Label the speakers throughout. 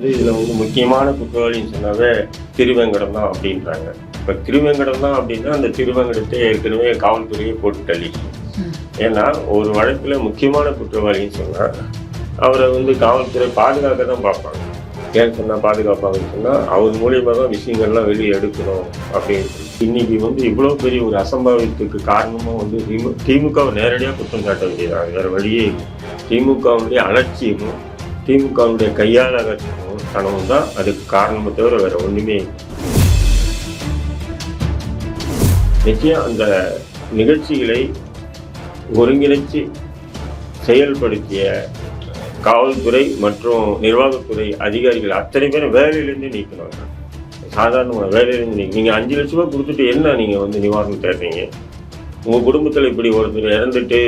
Speaker 1: வந்து இதில் வந்து முக்கியமான குற்றவாளின்னு சொன்னாவே திருவேங்கடம் தான் அப்படின்றாங்க. இப்போ திருவேங்கடம் தான் அப்படின்னா அந்த திருவேங்கடத்தை ஏற்கனவே காவல்துறையை போட்டு தள்ளி ஏன்னா ஒரு வழக்கில் முக்கியமான குற்றவாளின்னு சொன்னால் அவரை வந்து காவல்துறை பாதுகாக்க தான் பார்ப்பாங்க. ஏன் சொன்னால் பாதுகாப்பாங்கன்னு சொன்னால் அவர் மூலியமாக தான் விஷயங்கள்லாம் வெளியே எடுக்கணும் அப்படின்னு இன்னைக்கு வந்து இவ்வளோ பெரிய ஒரு அசம்பாவிதத்துக்கு காரணமாக வந்து திமு திமுகவை நேரடியாக குற்றம் சாட்ட வேண்டியதாக வேறு வழியே இல்லை. திமுகவுடைய அலட்சியமும் திமுகவுடைய கையாளகத்தனமும் தனமும் தான் அதுக்கு காரணமே தவிர வேற ஒன்றுமே இல்லை. நிச்சயம் அந்த நிகழ்ச்சிகளை ஒருங்கிணைச்சு செயல்படுத்திய காவல்துறை மற்றும் நிர்வாகத்துறை அதிகாரிகள் அத்தனை பேரும் வேலையிலேருந்து நீக்கணும் சாதாரணமாக வேலையிலேருந்து நீங்க நீங்கள் அஞ்சு லட்ச ரூபாய் கொடுத்துட்டு என்ன நீங்கள் வந்து நிவாரணம் தேடுறீங்க? உங்கள் குடும்பத்தில் இப்படி ஒருத்தர் இறந்துட்டு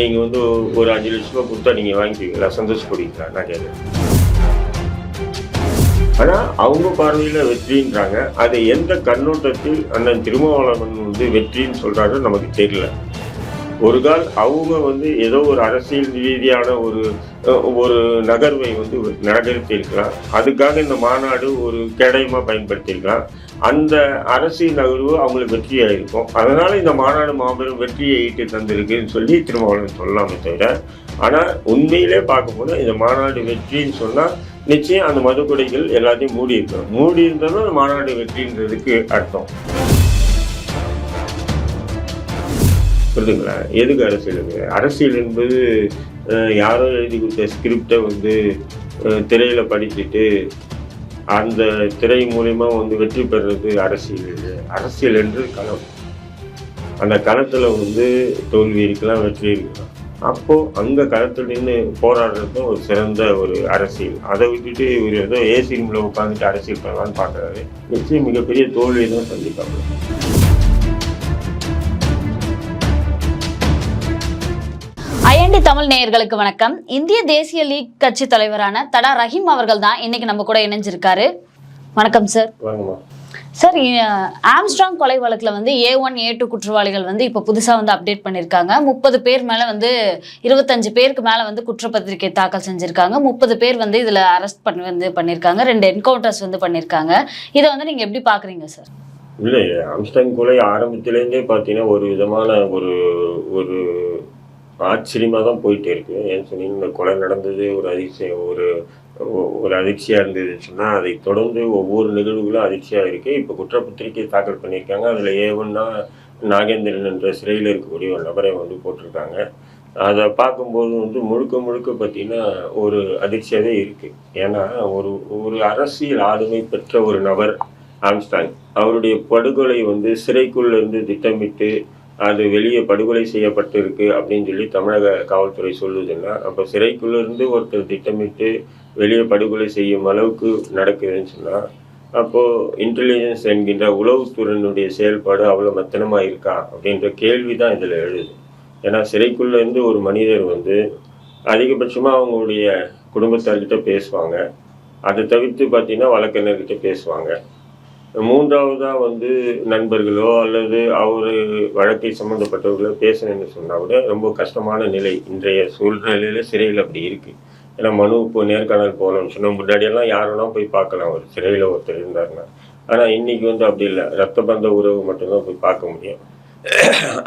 Speaker 1: நீங்கள் வந்து ஒரு அஞ்சு லட்ச ரூபாய் கொடுத்தா நீங்கள் வாங்கிக்குவீங்களா சந்தோஷப்படுவீங்களா? நான் கேட்குறேன். ஆனால் அவங்க பார்வையில் வெற்றின்றாங்க. அதை எந்த கண்ணோட்டத்தில் அண்ணன் திருமாவளவன் வந்து வெற்றின்னு சொல்றாரோ நமக்கு தெரியல. ஒரு கால் அவங்க வந்து ஏதோ ஒரு அரசியல் ரீதியான ஒரு ஒரு நகர்வை வந்து நகர்த்தியிருக்கலாம் அதுக்காக இந்த மாநாடு ஒரு கேடயமாக பயன்படுத்தியிருக்கலாம். அந்த அரசியல் நகர்வு அவங்களுக்கு வெற்றியாக இருக்கும். அதனால் இந்த மாநாடு மாபெரும் வெற்றியை ஈட்டு தந்திருக்குன்னு சொல்லி திருமாவளவன் சொல்லலாமே தவிர ஆனால் உண்மையிலே பார்க்கும்போது இந்த மாநாடு வெற்றின்னு சொன்னால் நிச்சயம் அந்த மதுக்கொடைகள் எல்லாத்தையும் மூடி இருக்கணும் மூடி இருந்தாலும் அந்த மாநாடு வெற்றின்றதுக்கு அர்த்தம். புரிதுங்களா எதுக்கு அரசியலுக்கு அரசியல் என்பது யாரோ எழுதி கொடுத்த ஸ்கிரிப்டை வந்து திரையில் திரையில படிச்சுட்டு அந்த திரை மூலயமா வந்து வெற்றி பெறுறது அரசியல். அரசியல் என்று களம். அந்த களத்தில் வந்து தோல்வி இருக்கலாம் வெற்றி இருக்கலாம் அப்போ அங்க களத்துல நின்று போராடுறது ஒரு சிறந்த ஒரு அரசியல். அதை விட்டுட்டு இவர் ஏதோ ஏசி ரூம்ல உட்காந்துட்டு அரசியல் பண்ணலாம்னு பாக்குறாரு நிச்சயம் மிகப்பெரிய தோல்வியை தான் சந்திப்பாங்க
Speaker 2: ஐஎன்டி தமிழ் நேயர்களுக்கு வணக்கம். இந்திய தேசிய லீக் கட்சி தலைவரான தடா ரஹீம் அவர்கள் தான் இன்னைக்கு நம்ம கூட இணைஞ்சிருக்காரு. வணக்கம் சார்
Speaker 1: வாங்கம்மா
Speaker 2: சார் ஆம்ஸ்ட்ராங் கொலை வழக்கில் வந்து ஏ ஒன் ஏ டூ குற்றவாளிகள் வந்து இப்போ புதுசாக வந்து அப்டேட் பண்ணியிருக்காங்க முப்பது பேர் மேலே வந்து இருபத்தஞ்சு பேருக்கு மேலே வந்து குற்றப்பத்திரிகை தாக்கல் செஞ்சுருக்காங்க. முப்பது பேர் வந்து இதில் அரெஸ்ட் பண்ணி வந்து பண்ணியிருக்காங்க ரெண்டு என்கவுண்டர்ஸ் வந்து பண்ணியிருக்காங்க இதை வந்து நீங்கள் எப்படி பார்க்குறீங்க சார்?
Speaker 1: இல்லை ஆம்ஸ்டாங் கொலை ஆரம்பத்திலேருந்தே பார்த்தீங்கன்னா ஒரு விதமான ஒரு ஒரு ஆச்சரியமாக தான் போயிட்டே இருக்கு. ஏன்னு சொன்னீங்கன்னா இந்த கொலை நடந்தது ஒரு அதிசயம் ஒரு ஒரு அதிர்ச்சியாக இருந்ததுன்னு சொன்னால் அதை தொடர்ந்து ஒவ்வொரு நிகழ்வுகளும் அதிர்ச்சியாக இருக்குது இப்போ குற்றப்பத்திரிகை தாக்கல் பண்ணியிருக்காங்க. அதில் ஏவன்னா நாகேந்திரன் என்ற சிறையில் இருக்கக்கூடிய ஒரு நபரை வந்து போட்டிருக்காங்க. அதை பார்க்கும்போது வந்து முழுக்க முழுக்க பார்த்தீங்கன்னா ஒரு அதிர்ச்சியாகவே இருக்குது ஏன்னா ஒரு ஒரு அரசியல் ஆளுமை பெற்ற ஒரு நபர் ஆம்ஸ்டாங் அவருடைய படுகொலை வந்து சிறைக்குள்ள இருந்து திட்டமிட்டு அது வெளியே படுகொலை செய்யப்பட்டிருக்கு அப்படின்னு சொல்லி தமிழக காவல்துறை சொல்லுதுன்னா அப்போ சிறைக்குள்ளேருந்து ஒருத்தர் திட்டமிட்டு வெளியே படுகொலை செய்யும் அளவுக்கு நடக்குதுன்னு சொன்னால் அப்போது இன்டெலிஜென்ஸ் என்கின்ற உளவுத்துறையினுடைய செயல்பாடு அவ்வளோ மெத்தனமாக இருக்கா அப்படின்ற கேள்வி தான் இதில் எழுது. ஏன்னா சிறைக்குள்ளேருந்து ஒரு மனிதர் வந்து அதிகபட்சமாக அவங்களுடைய குடும்பத்தார்கிட்ட பேசுவாங்க. அதை தவிர்த்து பார்த்திங்கன்னா வழக்கறிஞர்கிட்ட பேசுவாங்க. மூன்றாவதாக வந்து நண்பர்களோ அல்லது அவர் வழக்கை சம்மந்தப்பட்டவர்களோ பேசணும்னு சொன்னால் கூட ரொம்ப கஷ்டமான நிலை. இன்றைய சூழ்நிலையில் சிறையில் அப்படி இருக்குது ஏன்னா மனு இப்போ நேர்காணல் போகணும்னு சொன்னால் முன்னாடியெல்லாம் யாருன்னா போய் பார்க்கலாம்? ஒரு சிறையில் ஒருத்தர் இருந்தாருன்னா. ஆனால் இன்னைக்கு வந்து அப்படி இல்லை. ரத்த பந்த உறவு மட்டும்தான் போய் பார்க்க முடியும்.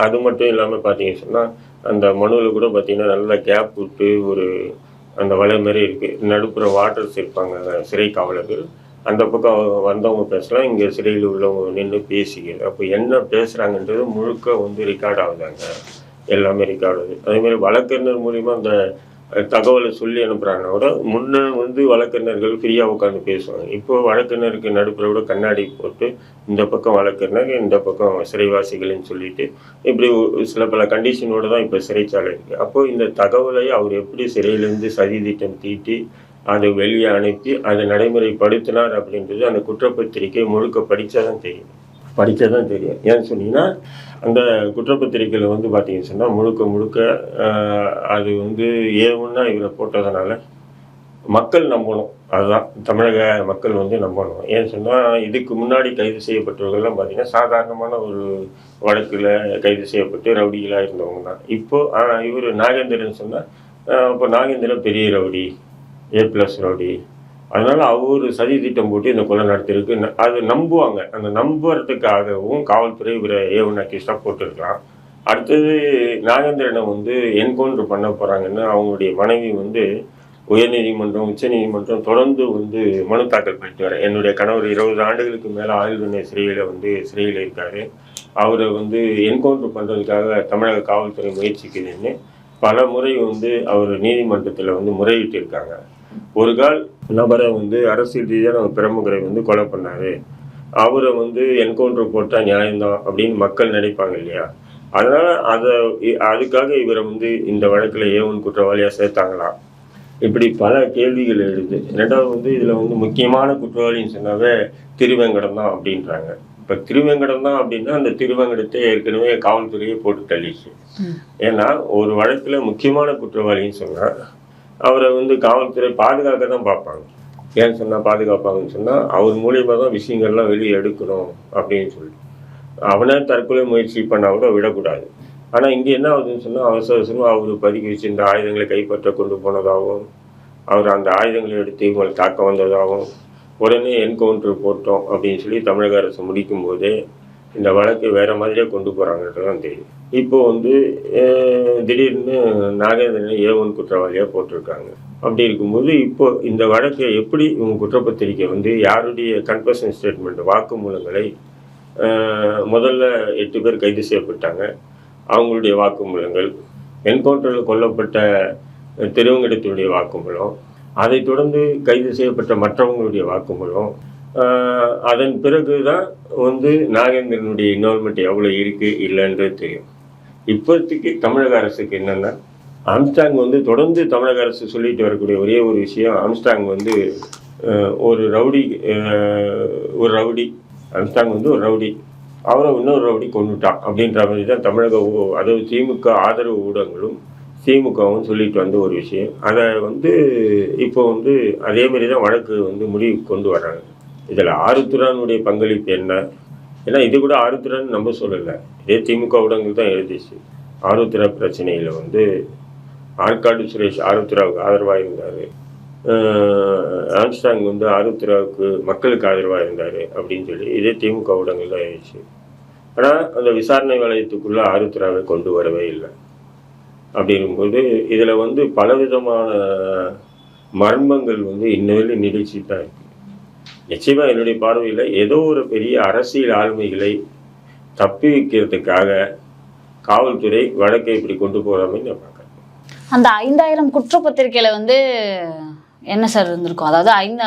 Speaker 1: அது மட்டும் இல்லாமல் பார்த்தீங்கன்னு சொன்னால் அந்த மனுவில் கூட பார்த்திங்கன்னா நல்லா கேப் விட்டு ஒரு அந்த வலை மாதிரி இருக்குது நடுப்புற வாட்டர்ஸ் இருப்பாங்க சிறை காவலர்கள். அந்த பக்கம் வந்தவங்க பேசலாம் இங்கே சிறையில் உள்ளவங்க நின்று பேசிக்கிறது அப்போ என்ன பேசுகிறாங்கன்றது முழுக்க வந்து ரெக்கார்ட் ஆகுதாங்க. எல்லாமே ரெக்கார்ட் ஆகுது. அதேமாதிரி வழக்கறிஞர் மூலிமா அந்த தகவலை சொல்லி அனுப்புகிறாங்க கூட முன்ன வந்து வழக்கறிஞர்கள் ஃப்ரீயாக உட்காந்து பேசுவாங்க. இப்போ வழக்கறிஞருக்கு நடுப்புற விட கண்ணாடி போட்டு இந்த பக்கம் வழக்கறிஞர் இந்த பக்கம் சிறைவாசிகள்னு சொல்லிட்டு இப்படி சில பல கண்டிஷனோட தான் இப்போ சிறைச்சாலை இருக்குது அப்போது இந்த தகவலை அவர் எப்படி சிறையிலேருந்து சதி திட்டம் தீட்டி அதை வெளியே அனுப்பி அதை நடைமுறைப்படுத்தினார் அப்படின்றது அந்த குற்றப்பத்திரிக்கை முழுக்க படித்தாதான் தெரியும். படிக்க தான் தெரியும். ஏன்னு சொன்னீங்கன்னா அந்த குற்றப்பத்திரிக்கையில் வந்து பார்த்தீங்கன்னு சொன்னால் முழுக்க முழுக்க அது வந்து ஏ ஒன்றா இவரை போட்டதுனால மக்கள் நம்பணும். அதுதான். தமிழக மக்கள் வந்து நம்பணும். ஏன்னு சொன்னால் இதுக்கு முன்னாடி கைது செய்யப்பட்டவர்கள்லாம் பார்த்தீங்கன்னா சாதாரணமான ஒரு வழக்கில் கைது செய்யப்பட்டு ரவுடிகளாக இருந்தவங்க தான். இப்போ இவர் நாகேந்திரன் சொன்னால் இப்போ நாகேந்திரன் பெரிய ரவுடி ஏ ப்ளஸ் ரவுடி அதனால் அவர் சதி திட்டம் போட்டு இந்த கொலை நடத்திருக்கு ந- அது நம்புவாங்க. அந்த நம்புறதுக்காகவும் காவல்துறை இவரை ஏவன் அக்யூஸ்டாக போட்டிருக்கலாம். அடுத்தது நாகேந்திரனை வந்து என்கவுண்டர் பண்ண போகிறாங்கன்னு அவங்களுடைய மனைவி வந்து உயர்நீதிமன்றம் உச்சநீதிமன்றம் தொடர்ந்து வந்து மனு தாக்கல் பண்ணிட்டு வரேன் என்னுடைய கணவர் இருபது ஆண்டுகளுக்கு மேலே ஆயுள் சிறையில் வந்து சிறையில் இருக்கார். அவரை வந்து என்கவுண்டர் பண்ணுறதுக்காக தமிழக காவல்துறை முயற்சிக்குதுன்னு பல முறை வந்து அவர் நீதிமன்றத்தில் வந்து முறையிட்டு இருக்காங்க ஒரு கால் நபரை வந்து அரசியல் ரீதியான ஒரு பிரமுகரை வந்து கொலை பண்ணாரு. அவரை வந்து என்கவுண்டர் போட்டால் நியாயம்தான் அப்படின்னு மக்கள் நினைப்பாங்க இல்லையா? அதனால அதை அதுக்காக இவரை வந்து இந்த வழக்கில் ஏவன் குற்றவாளியாக சேர்த்தாங்களா? இப்படி பல கேள்விகள் எழுது. ரெண்டாவது வந்து இதில் வந்து முக்கியமான குற்றவாளின்னு சொன்னாவே திருவேங்கடம் தான் அப்படின்றாங்க. இப்போ திருவேங்கடம் தான் அப்படின்னா அந்த திருவேங்கடத்தை ஏற்கனவே காவல்துறையே போட்டு தள்ளிச்சு. ஏன்னா ஒரு வழக்கில் முக்கியமான குற்றவாளின்னு சொன்னால் அவரை வந்து காவல்துறை பாதுகாக்க தான் பார்ப்பாங்க. ஏன்னு சொன்னால் பாதுகாப்பாங்கன்னு சொன்னால் அவர் மூலியமாக தான் விஷயங்கள்லாம் வெளியே எடுக்கணும் அப்படின்னு சொல்லி அவனே தற்கொலை முயற்சி பண்ணால் கூட விடக்கூடாது. ஆனால் இங்கே என்ன ஆகுதுன்னு சொன்னால் அவசர அவசரமாக அவர் பதுக்கி வச்சிருந்த ஆயுதங்களை கைப்பற்ற கொண்டு போனதாகவும் அவர் அந்த ஆயுதங்களை எடுத்து இவங்களை தாக்க வந்ததாகவும் உடனே என்கவுண்டர் போட்டோம் அப்படின்னு சொல்லி தமிழக அரசு முடிக்கும் போதே இந்த வழக்கு வேற மாதிரியே கொண்டு போகிறாங்கன்றதான் தெரியும். இப்போ வந்து திடீர்னு நாகேந்திரனை ஏவன் குற்றவாளியாக போட்டிருக்காங்க. அப்படி இருக்கும்போது இப்போ இந்த வழக்கை எப்படி இவங்க குற்றப்பத்திரிக்கை வந்து யாருடைய கன்ஃபஷன் ஸ்டேட்மெண்ட் வாக்குமூலங்களை முதல்ல எட்டு பேர் கைது செய்யப்பட்டாங்க. அவங்களுடைய வாக்குமூலங்கள் என்கவுண்டரில் கொல்லப்பட்ட திருவங்கடத்தினுடைய வாக்குமூலம் அதைத் தொடர்ந்து கைது செய்யப்பட்ட மற்றவங்களுடைய வாக்குமூலம் அதன் பிறகு தான் வந்து நாகேந்திரனுடைய இன்வால்மெண்ட் எவ்வளோ இருக்குது இல்லைன்றது தெரியும். இப்போதைக்கு தமிழக அரசுக்கு என்னென்னா ஆம்ஸ்டாங் வந்து தொடர்ந்து தமிழக அரசு சொல்லிட்டு வரக்கூடிய ஒரே ஒரு விஷயம் ஆம்ஸ்டாங் வந்து ஒரு ரவுடி ஒரு ரவுடி ஆம்ஸ்டாங் வந்து ஒரு ரவுடி அவரை இன்னொரு ரவுடி கொண்டுட்டான் அப்படின்ற மாதிரி தான் தமிழக அதாவது திமுக ஆதரவு ஊடகங்களும் திமுகவும் சொல்லிட்டு வந்த ஒரு விஷயம். அதை வந்து இப்போ வந்து அதே மாதிரி தான் வழக்கு வந்து முடிவுக்கு கொண்டு வராங்க இதில் ஆருத்ரானுடைய பங்களிப்பு என்ன? ஏன்னா இது கூட ஆருத்ரான் நம்ம சொல்லலை. இதே திமுக ஊடகங்கள் தான் எழுதிச்சு. ஆருத்ரா பிரச்சனையில் வந்து ஆற்காடு சுரேஷ் ஆருத்ராவுக்கு ஆதரவாக இருந்தார். ஆம்ஸ்டாங் வந்து ஆருத்ராவுக்கு மக்களுக்கு ஆதரவாக இருந்தார் அப்படின்னு சொல்லி இதே திமுக ஊடகங்கள் தான் எழுதிச்சு. ஆனால் அந்த விசாரணை வளையத்துக்குள்ளே ஆருத்ராவை கொண்டு வரவே இல்லை. அப்படிங்கும்போது இதில் வந்து பலவிதமான மர்மங்கள் வந்து இன்னும் நிகழ்ச்சி தான் இருக்குது நிச்சயமாக என்னுடைய பார்வையில் ஏதோ ஒரு பெரிய அரசியல் ஆளுமைகளை தப்பி வைக்கிறதுக்காக காவல்துறை வழக்கை இப்படி கொண்டு போகிறாங்கன்னு நான் பார்க்குறேன்.
Speaker 2: அந்த ஐந்தாயிரம் குற்றப்பத்திரிக்கையில வந்து என்ன சார் இருந்திருக்கும்? அதாவது ஐந்து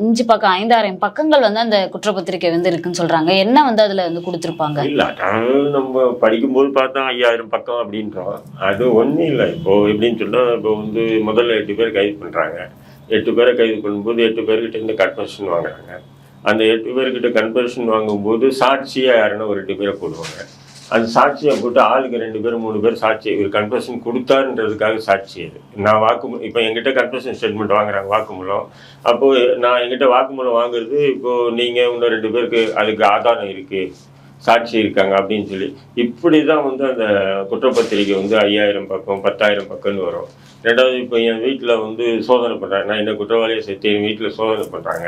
Speaker 2: அஞ்சு பக்கம் ஐந்தாயிரம் பக்கங்கள் வந்து அந்த குற்றப்பத்திரிக்கை வந்து இருக்குன்னு சொல்றாங்க. என்ன வந்து அதுல வந்து கொடுத்துருப்பாங்க?
Speaker 1: இல்லை நம்ம படிக்கும்போது பார்த்தா ஐயாயிரம் பக்கம் அப்படின்றோம். அது ஒன்றும் இல்லை. இப்போ எப்படின்னு சொன்னால் இப்போ வந்து முதல்ல எட்டு பேர் கைது பண்ணுறாங்க எட்டு பேரை கைது பண்ணும்போது எட்டு பேர்கிட்ட இருந்து கன்ஃபர்ஷன் வாங்குறாங்க. அந்த எட்டு பேர்கிட்ட கன்ஃபர்ஷன் வாங்கும்போது சாட்சியாக யாருன்னா ஒரு ரெண்டு பேரை போடுவாங்க. அந்த சாட்சியை போட்டு ஆளுக்கு ரெண்டு பேர் மூணு பேர் சாட்சி இவர் கன்ஃபர்ஷன் கொடுத்தாருன்றதுக்காக சாட்சி அது. நான் வாக்கு இப்போ எங்கிட்ட கன்ஃபர்ஷன் ஸ்டேட்மெண்ட் வாங்குறாங்க வாக்குமூலம் அப்போது நான் எங்கிட்ட வாக்குமூலம் வாங்குறது இப்போது நீங்கள் இன்னும் ரெண்டு பேருக்கு அதுக்கு ஆதாரம் இருக்குது சாட்சி இருக்காங்க அப்படின்னு சொல்லி. இப்படி தான் வந்து அந்த குற்றப்பத்திரிக்கை வந்து ஐயாயிரம் பக்கம் பத்தாயிரம் பக்கம்னு வரும். ரெண்டாவது இப்போ என் வீட்டில் வந்து சோதனை பண்ணுறாங்க நான் என்ன குற்றவாளியை சேர்த்து என் வீட்டில் சோதனை பண்ணுறாங்க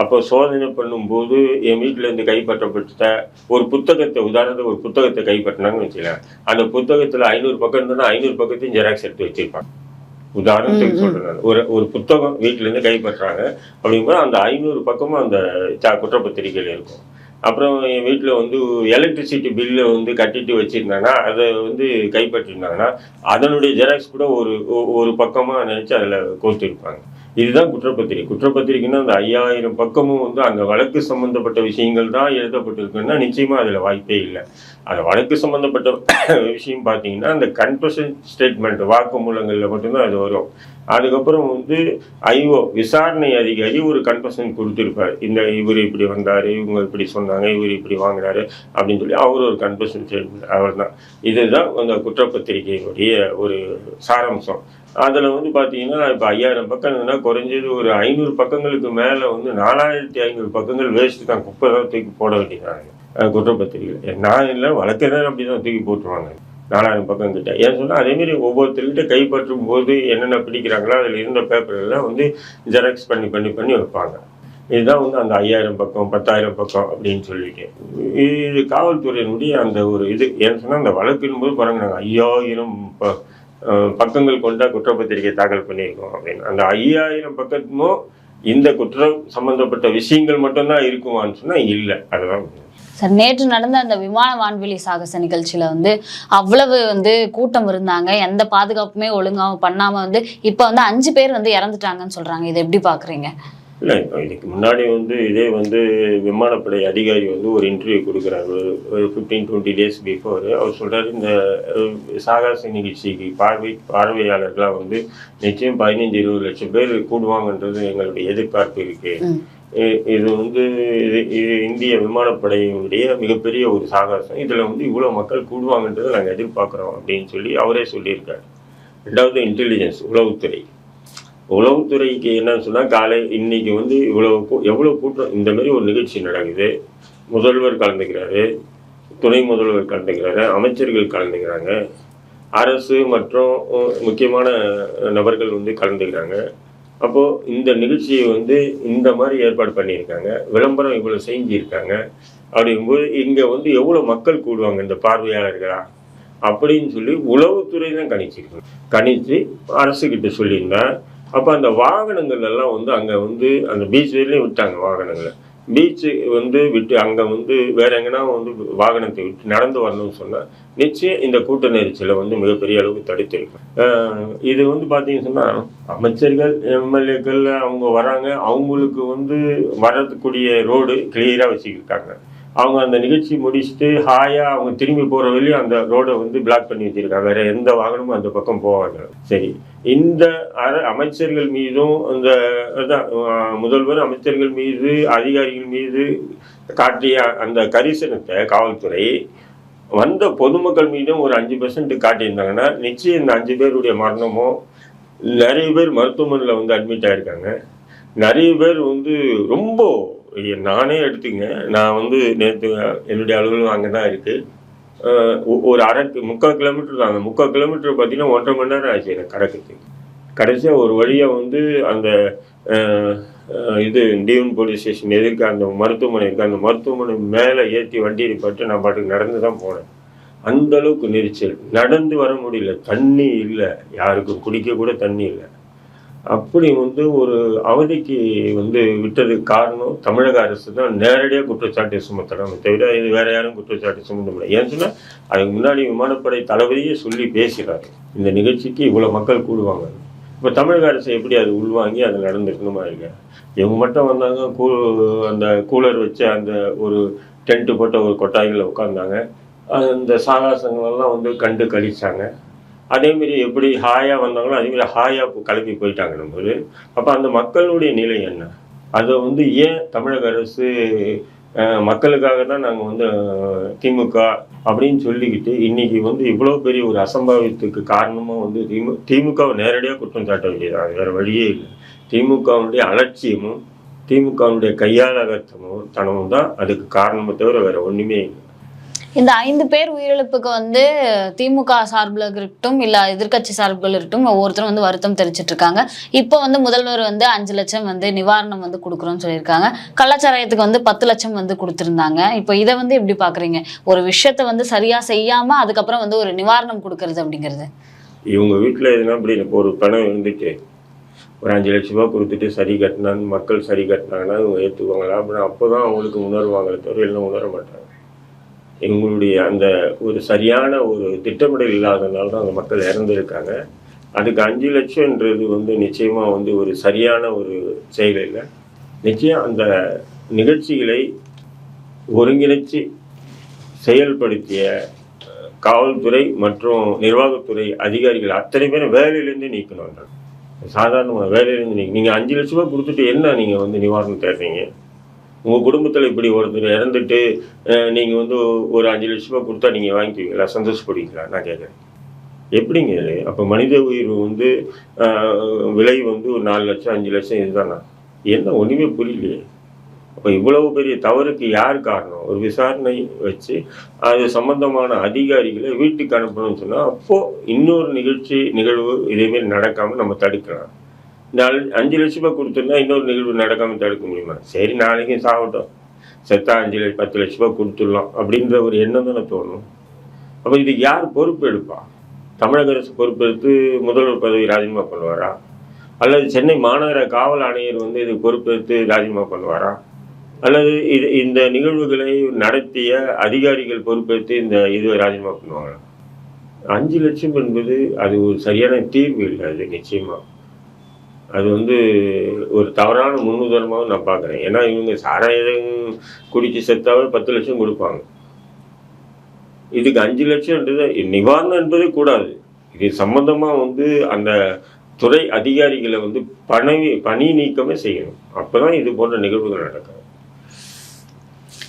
Speaker 1: அப்போ சோதனை பண்ணும்போது என் வீட்டில் இருந்து கைப்பற்றப்பட்ட ஒரு புத்தகத்தை உதாரணத்துக்கு ஒரு புத்தகத்தை கைப்பற்றினாங்கன்னு வச்சுக்கலாம் அந்த புத்தகத்தில் ஐநூறு பக்கம் இருந்ததுன்னா ஐநூறு பக்கத்தையும் ஜெராக்ஸ் எடுத்து வச்சிருப்பாங்க. உதாரணத்துக்கு சொல்றேன். ஒரு ஒரு புத்தகம் வீட்டுல இருந்து கைப்பற்றாங்க. அப்படிங்கும்போது அந்த ஐநூறு பக்கமும் அந்த குற்றப்பத்திரிக்கையில் இருக்கும். அப்புறம் என் வீட்டில் வந்து எலக்ட்ரிசிட்டி பில்லை வந்து கட்டிட்டு வச்சிருந்தாங்கன்னா அதை வந்து கைப்பற்றிருந்தாங்கன்னா அதனுடைய ஜெராக்ஸ் கூட ஒரு ஒ- ஒரு பக்கமாக நினச்சி அதில் கோர்த்துருப்பாங்க இதுதான் குற்றப்பத்திரிகை. குற்றப்பத்திரிக்கைன்னா அந்த ஐயாயிரம் பக்கமும் வந்து அந்த வழக்கு சம்பந்தப்பட்ட விஷயங்கள் தான் எழுதப்பட்டிருக்குன்னா நிச்சயமாக அதில் வாய்ப்பே இல்லை. அந்த வழக்கு சம்பந்தப்பட்ட விஷயம் பார்த்தீங்கன்னா அந்த கன்ஃபஷன் ஸ்டேட்மெண்ட் வாக்குமூலங்களில் மட்டும்தான் அது வரும். அதுக்கப்புறம் வந்து ஐஓ விசாரணை அதிகாரி ஒரு கன்ஃபஷன் கொடுத்துருப்பார். இந்த இவர் இப்படி வந்தார் இவங்க இப்படி சொன்னாங்க இவர் இப்படி வாங்கினாரு அப்படின்னு சொல்லி அவர் ஒரு கன்ஃபஷன் ஸ்டேட்மெண்ட் அவர் தான் இதுதான் அந்த குற்றப்பத்திரிகையினுடைய ஒரு சாராம்சம். அதில் வந்து பார்த்தீங்கன்னா இப்போ ஐயாயிரம் பக்கம் இருந்ததுன்னா குறைஞ்சது ஒரு ஐநூறு பக்கங்களுக்கு மேலே வந்து நாலாயிரத்தி ஐநூறு பக்கங்கள் வேஸ்ட்டு தான். குப்பை தான் தூக்கி போட வேண்டியதாங்க குற்றப்பத்திரிகை. நான் இல்லை வழக்கறிஞர் அப்படி தான் தூக்கி போட்டுருவாங்க. நாலாயிரம் பக்கம் கிட்ட. ஏன் சொன்னால் அதேமாரி ஒவ்வொருத்தர்கிட்ட கைப்பற்றும் போது என்னென்ன பிடிக்கிறாங்களோ அதில் இருந்த பேப்பர் வந்து ஜெராக்ஸ் பண்ணி பண்ணி பண்ணி வைப்பாங்க. இதுதான் வந்து அந்த ஐயாயிரம் பக்கம் பத்தாயிரம் பக்கம் அப்படின்னு சொல்லிட்டு. இது காவல்துறையினுடைய அந்த ஒரு இது. ஏன்னு சொன்னால் அந்த வழக்கின் போது பாருங்க நாங்கள் ஐயாயிரம் ப- பக்கங்கள் கொண்ட குற்றப்பத்திரிகை தாக்கல் பண்ணியிருக்கோம் அப்படின்னு. அந்த ஐயாயிரம் பக்கமும் இந்த குற்றம் சம்பந்தப்பட்ட விஷயங்கள் மட்டும்தான் இருக்குமான்னு சொன்னால் இல்லை. அதுதான்
Speaker 2: சார் நேற்று நடந்த அந்த விமான வான்வெளி சாகச நிகழ்ச்சியில வந்து அவ்வளவு வந்து கூட்டம் இருந்தாங்க. எந்த பாதுகாப்புமே ஒழுங்காக பண்ணாம வந்து இப்போ வந்து அஞ்சு பேர் வந்து இறந்துட்டாங்கன்னு சொல்றாங்க. இதை எப்படி பாக்குறீங்க?
Speaker 1: இல்லை இதுக்கு முன்னாடி வந்து இதே வந்து விமானப்படை அதிகாரி வந்து ஒரு இன்டர்வியூ கொடுக்குறாரு. ஒரு ஃபிஃப்டீன் டுவெண்ட்டி டேஸ் பிஃபோர் அவர் சொல்றாரு இந்த சாகச நிகழ்ச்சிக்கு பார்வை பார்வையாளர்களாக வந்து நிச்சயம் பதினஞ்சு இருபது லட்சம் பேர் கூடுவாங்கன்றது எங்களுடைய எதிர்பார்ப்பு இருக்கு.
Speaker 2: ம்.
Speaker 1: இ- இது வந்து இது இது இந்திய விமானப்படையினுடைய மிகப்பெரிய ஒரு சாகசம். இதில் வந்து இவ்வளோ மக்கள் கூடுவாங்கன்றதை நாங்கள் எதிர்பார்க்குறோம் அப்படின்னு சொல்லி அவரே சொல்லியிருக்காரு. ரெண்டாவது இன்டெலிஜென்ஸ் உளவுத்துறை. உளவுத்துறைக்கு என்னன்னு சொன்னால் காலை இன்னைக்கு வந்து இவ்வளோ கூ- எவ்வளோ கூட்டம் இந்த மாதிரி ஒரு நிகழ்ச்சி நடக்குது. முதல்வர் கலந்துக்கிறாரு. துணை முதல்வர் கலந்துக்கிறாரு. அமைச்சர்கள் கலந்துக்கிறாங்க. அரசு மற்றும் முக்கியமான நபர்கள் வந்து கலந்துக்கிறாங்க. அப்போது இந்த நிகழ்ச்சியை வந்து இந்த மாதிரி ஏற்பாடு பண்ணியிருக்காங்க. விளம்பரம் இவ்வளோ செஞ்சிருக்காங்க. அப்படிங்கும்போது இங்கே வந்து எவ்வளோ மக்கள் கூடுவாங்க இந்த பார்வையாளர்களாக அப்படின்னு சொல்லி உளவுத்துறை தான் கணிச்சிருக்கணும் கணித்து அரசுக்கிட்ட சொல்லியிருந்தேன் அப்போ அந்த வாகனங்கள் எல்லாம் வந்து அங்கே வந்து அந்த பீச் வரையிலையும் விட்டாங்க வாகனங்களை. பீச்சு வந்து விட்டு அங்கே வந்து வேற எங்கன்னா வந்து வாகனத்தை விட்டு நடந்து வரணும்னு சொன்னால் நிச்சயம் இந்த கூட்ட நெரிச்சலை வந்து மிகப்பெரிய அளவுக்கு தடுத்திருக்கும். இது வந்து பார்த்தீங்கன்னு சொன்னால் அமைச்சர்கள் எம்எல்ஏக்கள் அவங்க வராங்க. அவங்களுக்கு வந்து வரக்கூடிய ரோடு கிளியராக வச்சுக்கிட்டாங்க. அவங்க அந்த நிகழ்ச்சி முடிச்சுட்டு ஹாயாக அவங்க திரும்பி போகிற வழியும் அந்த ரோடை வந்து பிளாக் பண்ணி வச்சிருக்காங்க. வேறு எந்த வாகனமும் அந்த பக்கம் போவாங்க சரி. இந்த அர அமைச்சர்கள் மீதும் அந்த அதான் முதல்வர் அமைச்சர்கள் மீது அதிகாரிகள் மீது காட்டிய அந்த கரிசனத்தை காவல்துறை வந்த பொதுமக்கள் மீதும் ஒரு அஞ்சு பெர்சன்ட் காட்டியிருந்தாங்கன்னா நிச்சயம் இந்த அஞ்சு பேருடைய மரணமும் நிறைய பேர் மருத்துவமனையில் வந்து அட்மிட் ஆகிருக்காங்க நிறைய பேர் வந்து ரொம்ப நானே எடுத்துங்க. நான் வந்து நேற்று என்னுடைய அலுவலகம் அங்கே தான் இருக்குது ஒரு அரை முக்கால் கிலோமீட்டர் தான். அந்த முக்கால் கிலோமீட்டர் பார்த்தீங்கன்னா ஒன்றரை மணி நேரம் ஆச்சு எனக்கு கடக்கிறதுக்கு கடைசியாக ஒரு வழியாக வந்து அந்த இது டியூன் போலீஸ் ஸ்டேஷன் எதிர்க்க அந்த மருத்துவமனை இருக்குது அந்த மருத்துவமனை மேலே ஏற்றி வண்டியை பட்டு நான் பாட்டுக்கு நடந்து தான் போனேன். அந்தளவுக்கு நெரிச்சல். நடந்து வர முடியல. தண்ணி இல்லை. யாருக்கும் குடிக்க கூட தண்ணி இல்லை. அப்படி வந்து ஒரு அவதிக்கு வந்து விட்டதுக்கு காரணம் தமிழக அரசு தான் நேரடியாக குற்றச்சாட்டை சுமத்தலாம் தவிர இது வேற யாரும் குற்றச்சாட்டை சுமத்த முடியாது ஏன்னு சொன்னால் அதுக்கு முன்னாடி விமானப்படை தளபதியே சொல்லி பேசுகிறாரு இந்த நிகழ்ச்சிக்கு இவ்வளோ மக்கள் கூடுவாங்க. இப்போ தமிழக அரசு எப்படி அது உள்வாங்கி அது நடந்துருக்கணுமா இருக்க? இவங்க மட்டும் வந்தாங்க கூ அந்த கூலர் வச்சு அந்த ஒரு டென்ட்டு போட்ட ஒரு கொட்டாய்களை உட்காந்தாங்க அந்த சாகாசங்களெல்லாம் வந்து கண்டு கழிச்சாங்க. அதேமாரி எப்படி ஹாயாக வந்தாங்களோ அதேமாரி ஹாயாக கிளம்பி போயிட்டாங்க நம்ம அப்போ அந்த மக்களுடைய நிலை என்ன? அதை வந்து ஏன் தமிழக அரசு மக்களுக்காக தான் நாங்கள் வந்து திமுக அப்படின்னு சொல்லிக்கிட்டு இன்றைக்கி வந்து இவ்வளோ பெரிய ஒரு அசம்பாவிதத்துக்கு காரணமாக வந்து திமு திமுகவை நேரடியாக குற்றம் சாட்ட வேண்டியது? வேறு வழியே இல்லை. திமுகவுடைய அலட்சியமும் திமுகவுடைய கையாளகத்தமும் தனமும் தான் அதுக்கு காரணமே தவிர வேறு ஒன்றுமே இல்லை.
Speaker 2: இந்த ஐந்து பேர் உயிரிழப்புக்கு வந்து திமுக சார்பில் இருக்கட்டும் இல்லை எதிர்க்கட்சி சார்பில் இருக்கட்டும் ஒவ்வொருத்தரும் வந்து வருத்தம் தெரிவிச்சிட்டு இருக்காங்க. இப்போ வந்து முதல்வர் வந்து அஞ்சு லட்சம் வந்து நிவாரணம் வந்து கொடுக்குறோம்னு சொல்லியிருக்காங்க. கள்ளச்சாராயத்துக்கு வந்து பத்து லட்சம் வந்து கொடுத்துருந்தாங்க. இப்போ இதை வந்து எப்படி பார்க்குறீங்க? ஒரு விஷயத்த வந்து சரியாக செய்யாமல் அதுக்கப்புறம் வந்து ஒரு நிவாரணம் கொடுக்கறது அப்படிங்கிறது.
Speaker 1: இவங்க வீட்டில் எதுனா அப்படி ஒரு பணம் இருந்துச்சு ஒரு அஞ்சு லட்ச ரூபா கொடுத்துட்டு சரி கட்டினான்னு மக்கள் சரி கட்டினாங்கன்னா இவங்க ஏற்றுக்குவாங்களா அப்படின்னா அப்போ தான் அவங்களுக்கு உணர்வாங்களே தவிர எல்லாம் உணர மாட்டாங்க. எங்களுடைய அந்த ஒரு சரியான ஒரு திட்டமிடல் இல்லாதனால தான் அந்த மக்கள் இறந்துருக்காங்க. அதுக்கு அஞ்சு லட்சம்ன்றது வந்து நிச்சயமாக வந்து ஒரு சரியான ஒரு செயல் இல்லை. நிச்சயம் அந்த நிகழ்ச்சிகளை ஒருங்கிணைச்சு செயல்படுத்திய காவல்துறை மற்றும் நிர்வாகத்துறை அதிகாரிகள் அத்தனை பேரும் வேலையிலேருந்து நீக்கணும். சாதாரணமாக வேலையிலேருந்து நீக்கி நீங்கள் அஞ்சு லட்ச ரூபா கொடுத்துட்டு என்ன நீங்கள் வந்து நிவாரணம் தேடுறீங்க? உங்கள் குடும்பத்தில் இப்படி ஒருத்தர் இறந்துட்டு நீங்கள் வந்து ஒரு அஞ்சு லட்ச ரூபா கொடுத்தா நீங்கள் வாங்கிக்குவீங்களா? சந்தோஷப்படுவீங்களா? நான் கேட்குறேன் எப்படிங்க இது? அப்போ மனித உயிர் வந்து விலை வந்து ஒரு நாலு லட்சம் அஞ்சு லட்சம் இதுதானா? என்ன ஒன்றுமே புரியலையே. அப்போ இவ்வளவு பெரிய தவறுக்கு யார் காரணம்? ஒரு விசாரணை வச்சு அது சம்பந்தமான அதிகாரிகளை வீட்டுக்கு அனுப்பணும்னு சொன்னால் அப்போது இன்னொரு நிகழ்ச்சி நிகழ்வு இதேமாரி நடக்காமல் நம்ம தடுக்கலாம். இந்த அஞ்சு லட்ச ரூபாய் கொடுத்துருந்தா இன்னொரு நிகழ்வு நடக்காமல் தடுக்க முடியுமா? சரி நாளைக்கு சாகட்டும். செத்தா அஞ்சு லட்சம் பத்து லட்ச ரூபாய் கொடுத்துடலாம் அப்படின்ற ஒரு எண்ணம் தானே தோணும். அப்போ இதுக்கு யார் பொறுப்பு எடுப்பா? தமிழக அரசு பொறுப்பெடுத்து முதல்வர் பதவி ராஜினாமா பண்ணுவாரா? அல்லது சென்னை மாநகர காவல் ஆணையர் வந்து இது பொறுப்பெடுத்து ராஜினாமா பண்ணுவாரா? அல்லது இது இந்த நிகழ்வுகளை நடத்திய அதிகாரிகள் பொறுப்பேற்று இந்த இது ராஜினாமா பண்ணுவாங்களா? அஞ்சு லட்சம் என்பது அது ஒரு சரியான தீர்வு இல்லை அது நிச்சயமாக அது வந்து ஒரு தவறான முன்னுதாரணமாகவும் நான் பார்க்குறேன். ஏன்னா இவங்க சாராயம் குடித்து செத்தாவே பத்து லட்சம் கொடுப்பாங்க. இதுக்கு அஞ்சு லட்சம்ன்றது நிவாரணம் என்பதே கூடாது. இது சம்மந்தமாக வந்து அந்த துறை அதிகாரிகளை வந்து பணவி பணி நீக்கமே செய்யணும். அப்போ தான் இது போன்ற நிகழ்வுகள் நடக்கும்.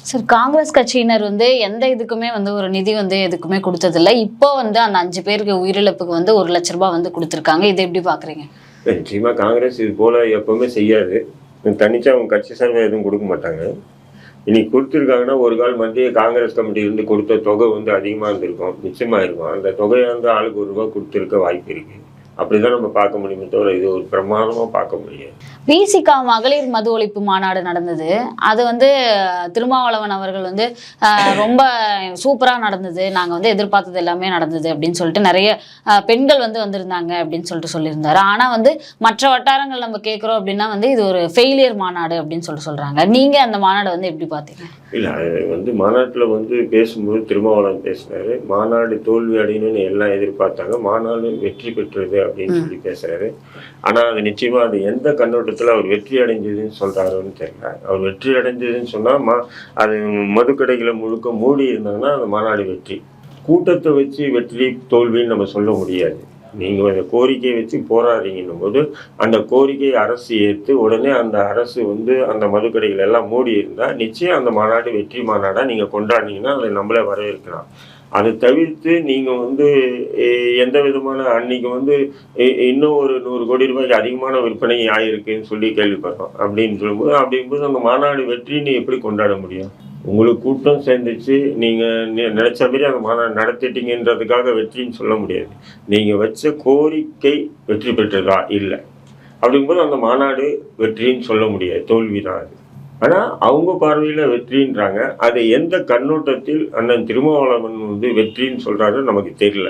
Speaker 2: சார் காங்கிரஸ் கட்சியினர் வந்து எந்த இதுக்குமே வந்து ஒரு நிதி வந்து எதுக்குமே கொடுத்ததில்ல. இப்போ வந்து அந்த அஞ்சு பேருக்கு உயிரிழப்புக்கு வந்து ஒரு லட்ச ரூபாய் வந்து கொடுத்துருக்காங்க. இதை எப்படி பார்க்குறீங்க?
Speaker 1: நிச்சயமாக காங்கிரஸ் இது போல் எப்போவுமே செய்யாது. தனிச்சா அவங்க கட்சி சார்பாக எதுவும் கொடுக்க மாட்டாங்க. இன்னைக்கு கொடுத்துருக்காங்கன்னா ஒரு கால் மத்திய காங்கிரஸ் கமிட்டி இருந்து கொடுத்த தொகை வந்து அதிகமாக இருந்திருக்கும். நிச்சயமாக இருக்கும். அந்த தொகையை வந்து ஆளுக்கு ஒரு ரூபா கொடுத்துருக்க வாய்ப்பு இருக்குது அப்படிதான் நம்ம பார்க்க முடியுமே தவிர இது ஒரு பிரமாதமாக பார்க்க முடியாது.
Speaker 2: விசிகா மகளிர் மது ஒழிப்பு மாநாடு நடந்தது. அது வந்து திருமாவளவன் அவர்கள் வந்து ரொம்ப சூப்பரா நடந்தது. நாங்க வந்து எதிர்பார்த்தது எல்லாமே நடந்தது அப்படின்னு சொல்லிட்டு நிறைய பெண்கள் வந்து வந்திருந்தாங்க அப்படின்னு சொல்லிட்டு சொல்லியிருந்தாரு. ஆனா வந்து மற்ற வட்டாரங்கள் நம்ம கேட்குறோம் அப்படின்னா வந்து இது ஒரு ஃபெயிலியர் மாநாடு அப்படின்னு சொல்லிட்டு சொல்றாங்க. நீங்க அந்த மாநாடை வந்து எப்படி பார்த்தீங்க?
Speaker 1: இல்லை அது வந்து மாநாட்டில் வந்து பேசும்போது திருமாவளவன் பேசினாரு. மாநாடு தோல்வி அடையணும்னு எல்லாம் எதிர்பார்த்தாங்க. மாநாடு வெற்றி பெற்றது அப்படின்னு சொல்லி பேசுறாரு. ஆனால் அது நிச்சயமா அது எந்த கண்ணோட்டத்தில் அவர் வெற்றி அடைஞ்சதுன்னு சொல்றாருன்னு தெரியல. அவர் வெற்றி அடைஞ்சதுன்னு சொன்னால் மா அது மதுக்கடைகளை முழுக்க மூடி இருந்தாங்கன்னா அந்த மாநாடு வெற்றி. கூட்டத்தை வச்சு வெற்றி தோல்வின்னு நம்ம சொல்ல முடியாது. நீங்கள் அந்த கோரிக்கையை வச்சு போராடுறீங்கன்னும் போது அந்த கோரிக்கையை அரசு ஏற்று உடனே அந்த அரசு வந்து அந்த மதுக்கடைகள் எல்லாம் மூடி இருந்தால் நிச்சயம் அந்த மாநாடு வெற்றி மாநாடாக நீங்கள் கொண்டாடினீங்கன்னா அதை நம்மளே வரவேற்கலாம். அதை தவிர்த்து நீங்கள் வந்து எந்த விதமான அன்னைக்கு வந்து இ- இன்னும் ஒரு நூறு கோடி ரூபாய்க்கு அதிகமான விற்பனை ஆயிருக்குன்னு சொல்லி கேள்விப்படுறோம் அப்படின்னு சொல்லும்போது அப்படிங்கும்போது அந்த மாநாடு வெற்றின்னு எப்படி கொண்டாட முடியும்? உங்களுக்கு கூட்டம் சேர்ந்துச்சு நீங்கள் நினைச்ச மாதிரி அந்த மாநாடு நடத்திட்டீங்கன்றதுக்காக வெற்றின்னு சொல்ல முடியாது. நீங்கள் வச்ச கோரிக்கை வெற்றி பெற்றதா? இல்லை. அப்படிங்கும்போது அந்த மாநாடு வெற்றின்னு சொல்ல முடியாது. தோல்வி தான் அது. ஆனால் அவங்க பார்வையில் வெற்றின்றாங்க. அது எந்த கண்ணோட்டத்தில் அண்ணன் திருமாவளவன் வந்து வெற்றின்னு சொல்கிறாரு நமக்கு தெரியல.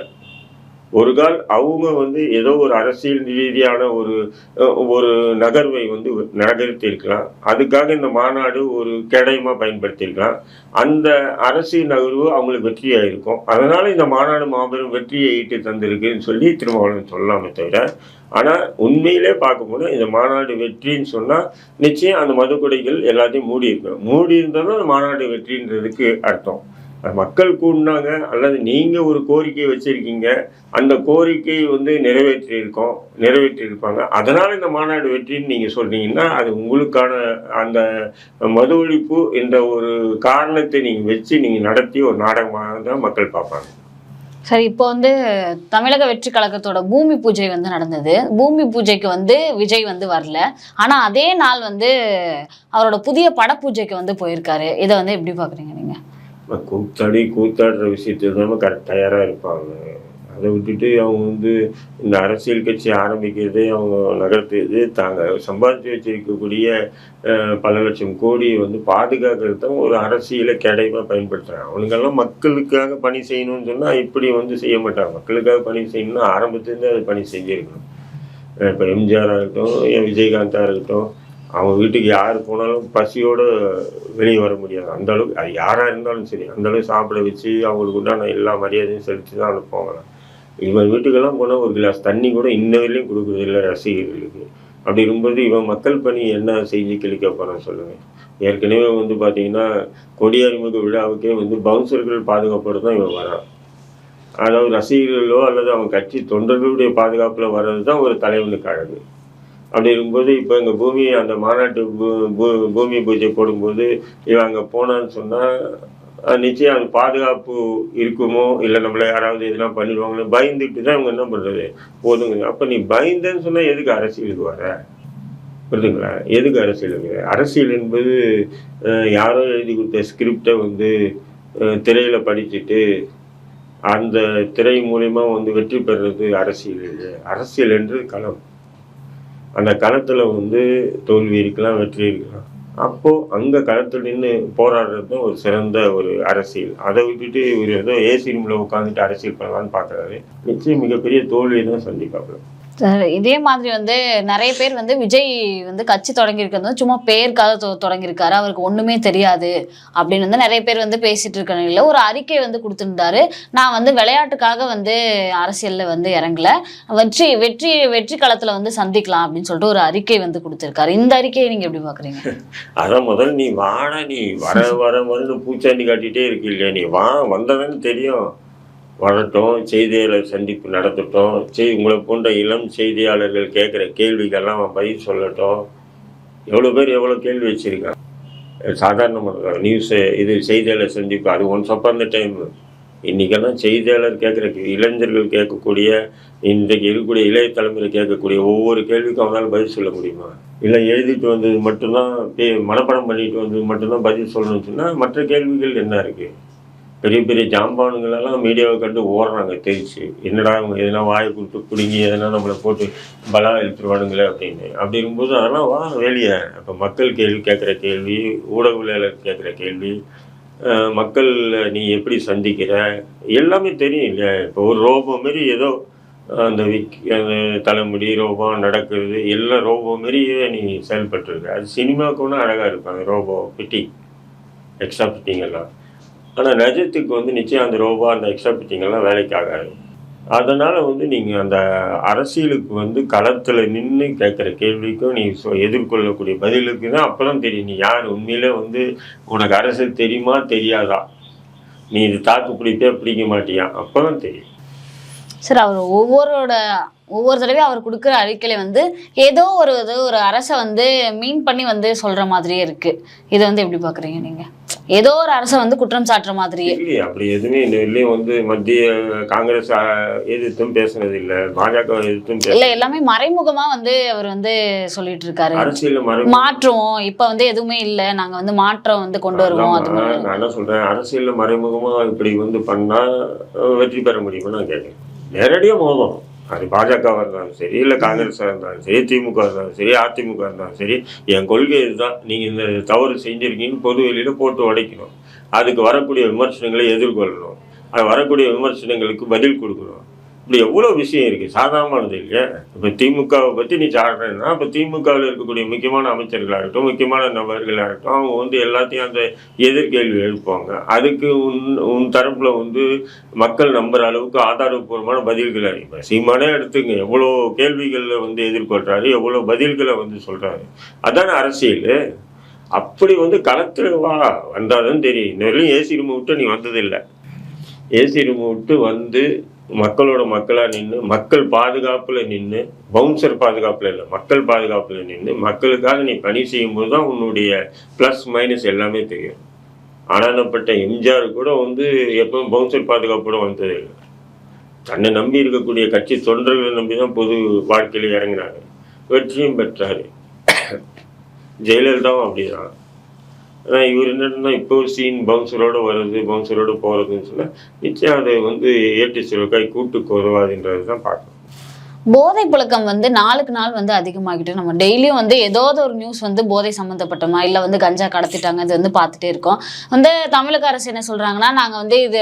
Speaker 1: ஒரு கால் அவங்க வந்து ஏதோ ஒரு அரசியல் ரீதியான ஒரு ஒரு நகர்வை வந்து நகர்த்தியிருக்கலாம் அதுக்காக இந்த மாநாடு ஒரு கேடயமாக பயன்படுத்தியிருக்கலாம் அந்த அரசியல் நகர்வு அவங்களுக்கு வெற்றியாக இருக்கும். அதனால் இந்த மாநாடு மாபெரும் வெற்றியை ஈட்டு தந்திருக்குன்னு சொல்லி திருமாவளவன் சொல்லலாமே தவிர ஆனால் உண்மையிலே பார்க்கும்போது இந்த மாநாடு வெற்றின்னு சொன்னால் நிச்சயம் அந்த மதுக்குடைகள் எல்லாத்தையும் மூடி இருக்கணும் மூடி இருந்தாலும் மாநாடு வெற்றின்றதுக்கு அர்த்தம். மக்கள் கூடினாங்க அல்லது நீங்கள் ஒரு கோரிக்கை வச்சுருக்கீங்க அந்த கோரிக்கை வந்து நிறைவேற்றியிருக்கோம் நிறைவேற்றியிருப்பாங்க. அதனால் இந்த மாநாடு வெற்றின்னு நீங்கள் சொல்கிறீங்கன்னா அது உங்களுக்கான அந்த மது ஒழிப்பு என்ற ஒரு காரணத்தை நீங்கள் வச்சு நீங்கள் நடத்தி ஒரு நாடகமாக தான் மக்கள் பார்ப்பாங்க.
Speaker 2: சரி இப்போ வந்து தமிழக வெற்றி கழகத்தோட பூமி பூஜை வந்து நடந்தது. பூமி பூஜைக்கு வந்து விஜய் வந்து வரல. ஆனால் அதே நாள் வந்து அவரோட புதிய படப்பூஜைக்கு வந்து போயிருக்காரு. இதை வந்து எப்படி பார்க்குறீங்க நீங்கள்
Speaker 1: கூத்தாடி கூத்தாடுற விஷயத்தில் தான் கரெக்ட் தயாராக இருப்பாங்க. அதை விட்டுட்டு அவங்க வந்து இந்த அரசியல் கட்சி ஆரம்பிக்கிறது அவங்க நகர்த்துறது தாங்க. சம்பாதிச்சு வச்சிருக்கக்கூடிய பல லட்சம் கோடியை வந்து பாதுகாக்கிறது தான் ஒரு அரசியலை கேடயமாக பயன்படுத்துகிறாங்க அவனுங்கெல்லாம் மக்களுக்காக பணி செய்யணும்னு சொன்னால் இப்படி வந்து செய்ய மாட்டாங்க. மக்களுக்காக பணி செய்யணும்னா ஆரம்பத்துலேருந்து அது பணி செஞ்சிருக்கணும். இப்போ எம்ஜிஆராக இருக்கட்டும் விஜயகாந்தாக இருக்கட்டும் அவங்க வீட்டுக்கு யார் போனாலும் பசியோடு வெளியே வர முடியாது. அந்தளவுக்கு அது யாராக இருந்தாலும் சரி அந்தளவுக்கு சாப்பிட வச்சு அவங்களுக்கு உண்டான எல்லா மரியாதையும் செலுத்தி தான் அனுப்புவாங்க இவன் வீட்டுக்கெல்லாம் போனால் ஒரு கிளாஸ் தண்ணி கூட இன்ன வரையிலும் கொடுக்குறது இல்லை ரசிகர்களுக்கு. அப்படி இருக்கும்போது இவன் மக்கள் பணி என்ன செஞ்சு கிழிக்க போகிறான் சொல்லுங்கள் ஏற்கனவே வந்து பார்த்தீங்கன்னா கொடி அறிமுக விழாவுக்கே வந்து பவுன்சர்கள் பாதுகாப்போடு தான் இவன் வரான். அதாவது ரசிகர்களோ அல்லது அவன் கட்சி தொண்டர்களுடைய பாதுகாப்பில் வர்றது தான் ஒரு தலைவனுக்கு அழகு. அப்படி இருக்கும்போது இப்போ எங்கள் பூமி அந்த மாநாட்டு பூ- பூ- பூமி பூஜை போடும்போது இவன் அங்கே போனான்னு சொன்னால் நிச்சயம் அது பாதுகாப்பு இருக்குமோ? இல்லை நம்மளை யாராவது எதுனா பண்ணிடுவாங்களோ? பயந்துட்டு தான் இவங்க என்ன பண்ணுறது போதுங்க. அப்போ நீ பயந்தேன்னு சொன்னால் எதுக்கு அரசியலுக்கு வர? புரியுதுங்களா எதுக்கு அரசியலுக்கு அரசியல் என்பது யாரோ எழுதி கொடுத்த ஸ்கிரிப்டை வந்து திரையில் படிச்சுட்டு அந்த திரை மூலயமா வந்து வெற்றி பெறுறது அரசியல். இல்லை அரசியல் என்று களம். அந்த களத்தில் வந்து தோல்வி இருக்கலாம் வெற்றி இருக்கலாம். அப்போது அங்கே களத்தில் நின்று போராடுறது ஒரு சிறந்த ஒரு அரசியல். அதை விட்டுட்டு இவர் ஏதோ ஏசி ரூமில் உட்காந்துட்டு அரசியல் பண்ணலான்னு பார்க்குறாரு நிச்சயம் மிகப்பெரிய தோல்வியை தான் சந்திப்பாப்புல.
Speaker 2: இதே மாதிரி வந்து நிறைய பேர் வந்து விஜய் வந்து கட்சி தொடங்கியிருக்கிறது வந்து சும்மா பேருக்காக தொ- தொடங்கியிருக்காரு. அவருக்கு ஒண்ணுமே தெரியாது அப்படின்னு வந்து நிறைய பேர் வந்து பேசிட்டு இருக்க நிலையில ஒரு அறிக்கை வந்து கொடுத்துருந்தாரு. நான் வந்து விளையாட்டுக்காக வந்து அரசியல்ல வந்து இறங்கல. வெற்றி வெற்றி வெற்றி களத்துல வந்து சந்திக்கலாம் அப்படின்னு சொல்லிட்டு ஒரு அறிக்கை வந்து கொடுத்துருக்காரு. இந்த அறிக்கையை நீங்க எப்படி பாக்குறீங்க?
Speaker 1: அதான் முதல் நீ வாட நீ வர வர வந்து பூச்சாண்டி காட்டிகிட்டே இருக்கு இல்லையா நீ வா வந்ததுன்னு தெரியும். வரட்டும் செய்தியாளர் சந்திப்பு நடத்தட்டும் செய் உங்களை போன்ற இளம் செய்தியாளர்கள் கேட்குற கேள்விகள்லாம் அவன் பதில் சொல்லட்டும். எவ்வளோ பேர் எவ்வளோ கேள்வி வச்சுருக்கான் சாதாரணமாக நியூஸு இது செய்தியாளர் சந்திப்பு அது ஒன்ஸ் அப் அந்த டைம் இன்றைக்கெல்லாம் செய்தியாளர் கேட்குற இளைஞர்கள் கேட்கக்கூடிய இன்றைக்கு இருக்கக்கூடிய இளைய தலைமுறை கேட்கக்கூடிய ஒவ்வொரு கேள்விக்கும் அவனால் பதில் சொல்ல முடியுமா? இல்லை எழுதிட்டு வந்தது மட்டும்தான் பே மனப்படம் பண்ணிட்டு வந்தது மட்டும்தான் பதில் சொல்லணும்னு சொன்னால் மற்ற கேள்விகள் என்ன இருக்குது பெரிய பெரிய ஜாம்பானுங்களெல்லாம் மீடியாவை கண்டு ஓடுறாங்க தெரிச்சு என்னடா அவங்க எதனா வாயை கொடுத்து பிடுங்கி எதனா நம்மளை போட்டு பலா இழுத்துருவானுங்களே அப்படின்னு. அப்படி இருக்கும்போது அதெல்லாம் வா வெளியே அப்போ மக்கள் கேள்வி கேட்குற கேள்வி ஊடகவியலாளர் கேட்குற கேள்வி மக்கள் நீ எப்படி சந்திக்கிற? எல்லாமே தெரியும் இல்லையா? இப்போ ஒரு ரோபோ மாரி ஏதோ அந்த விக் அந்த தலைமுடி ரோபம் நடக்கிறது எல்லாம் ரோபோ மாரியே நீ செயல்பட்டுருக்க. அது சினிமாவுக்கு ஒன்றும் அழகாக இருக்கும் அந்த ரோபோ பிட்டி எக்ஸ்ட்ரா பிட்டிங்கெல்லாம். ஆனால் நிஜத்துக்கு வந்து நிச்சயம் அந்த ரோபோ அந்த எக்ஸ்ட்ரா பிச்சிங்கெல்லாம் வேலைக்கு ஆகாது அதனால் வந்து நீங்கள் அந்த அரசியலுக்கு வந்து களத்தில் நின்று கேட்குற கேள்விக்கும் நீ சொ- எதிர்கொள்ளக்கூடிய பதிலுக்கு தான் அப்போ தான் தெரியும். நீ யார்? உண்மையிலே வந்து உனக்கு அரசியல் தெரியுமா? தெரியாதா? நீ இது தாக்கு பிடிப்பே பிடிக்க மாட்டியா? அப்போ தான் தெரியும்.
Speaker 2: சார் அவர் ஒவ்வொருவரோட ஒவ்வொரு தடவையும் அவர் கொடுக்குற அறிக்கையில வந்து ஏதோ ஒரு இது ஒரு அரசை வந்து மீன் பண்ணி வந்து சொல்ற மாதிரியே இருக்கு. இதை வந்து எப்படி பாக்குறீங்க நீங்கள் ஏதோ ஒரு அரசை வந்து குற்றம் சாட்டுற மாதிரியே.
Speaker 1: இல்லையே அப்படி எதுவுமே இந்த இதுலேயும் வந்து மத்திய காங்கிரஸ் எதிர்த்தும் பேசுனது இல்லை. பாஜக எதிர்த்தும்
Speaker 2: இல்ல எல்லாமே மறைமுகமா வந்து அவர் வந்து சொல்லிட்டு இருக்காரு
Speaker 1: அரசியல் மறை
Speaker 2: மாற்றுவோம். இப்ப வந்து எதுவுமே இல்ல. நாங்க வந்து மாற்றம் வந்து கொண்டு வருவோம். அது மாதிரி.
Speaker 1: நான் என்ன சொல்றேன்? அரசியல்ல மறைமுகமா இப்படி வந்து பண்ணா வெற்றி பெற முடியுமா நான் கேட்குறேன். நேரடியா மோதும் அது பாஜகவாக இருந்தாலும் சரி இல்லை காங்கிரஸாக இருந்தாலும் சரி திமுக இருந்தாலும் சரி அதிமுக இருந்தாலும் சரி என் கொள்கை இதுதான். நீங்கள் இந்த தவறு செஞ்சுருக்கீங்கன்னு பொது வெளியில் போட்டு உடைக்கணும். அதுக்கு வரக்கூடிய விமர்சனங்களை எதிர்கொள்ளணும். அது வரக்கூடிய விமர்சனங்களுக்கு பதில் கொடுக்கணும். இப்படி எவ்வளோ விஷயம் இருக்குது சாதாரணமானது இல்லையா இப்போ திமுகவை பற்றி நீ சாடுறேன்னா இப்போ திமுகவில் இருக்கக்கூடிய முக்கியமான அமைச்சர்களாகட்டும் முக்கியமான நபர்களாகட்டும் அவங்க வந்து எல்லாத்தையும் அந்த எதிர்கேள்வி எழுப்பாங்க அதுக்கு உன் உன் தரப்பில் வந்து மக்கள் நம்புகிற அளவுக்கு ஆதாரபூர்வமான பதில்கள் அறிவிப்பேன் சீமானே எடுத்துங்க. எவ்வளோ கேள்விகளில் வந்து எதிர்கொள்கிறாரு எவ்வளோ பதில்களை வந்து சொல்கிறாரு அதான அரசியல். அப்படி வந்து களத்தில் வா வந்தாதான் தெரியும். இந்த வரையிலும் ஏசி ரூம் விட்டு நீ வந்ததில்லை. ஏசி ரூம் விட்டு வந்து மக்களோட மக்களாக நின்று மக்கள் பாதுகாப்பில் நின்று பவுன்சர் பாதுகாப்பில் இல்லை மக்கள் பாதுகாப்பில் நின்று மக்களுக்காக நீ பணி செய்யும்போது தான் உன்னுடைய ப்ளஸ் மைனஸ் எல்லாமே தெரியும். ஆனானப்பட்ட எம்ஜிஆர் கூட வந்து எப்பவும் பவுன்சர் பாதுகாப்போட வந்தது இல்லை. தன்னை நம்பி இருக்கக்கூடிய கட்சி தொண்டர்களை நம்பி தான் பொது வாழ்க்கையில் இறங்கினாங்க வெற்றியும் பெற்றார். ஜெயலலிதாவும் அப்படிதான். ஆனால் இவர் என்னன்னா இப்போ சீன் பவுன்சரோடு வருது பவுன்சரோடு போகிறதுன்னு சொன்னால் நிச்சயம் அதை வந்து ஏட்டு சுருக்காய் கூட்டு உதவாதுன்றது தான் பார்க்கணும்.
Speaker 2: போதை புழக்கம் வந்து நாளுக்கு நாள் வந்து அதிகமாகிட்டு நம்ம டெய்லியும் வந்து ஏதாவது ஒரு நியூஸ் வந்து போதை சம்மந்தப்பட்டமா இல்லை வந்து கஞ்சா கடத்திட்டாங்க இது வந்து பார்த்துட்டே இருக்கோம். வந்து தமிழக அரசு என்ன சொல்றாங்கன்னா நாங்கள் வந்து இது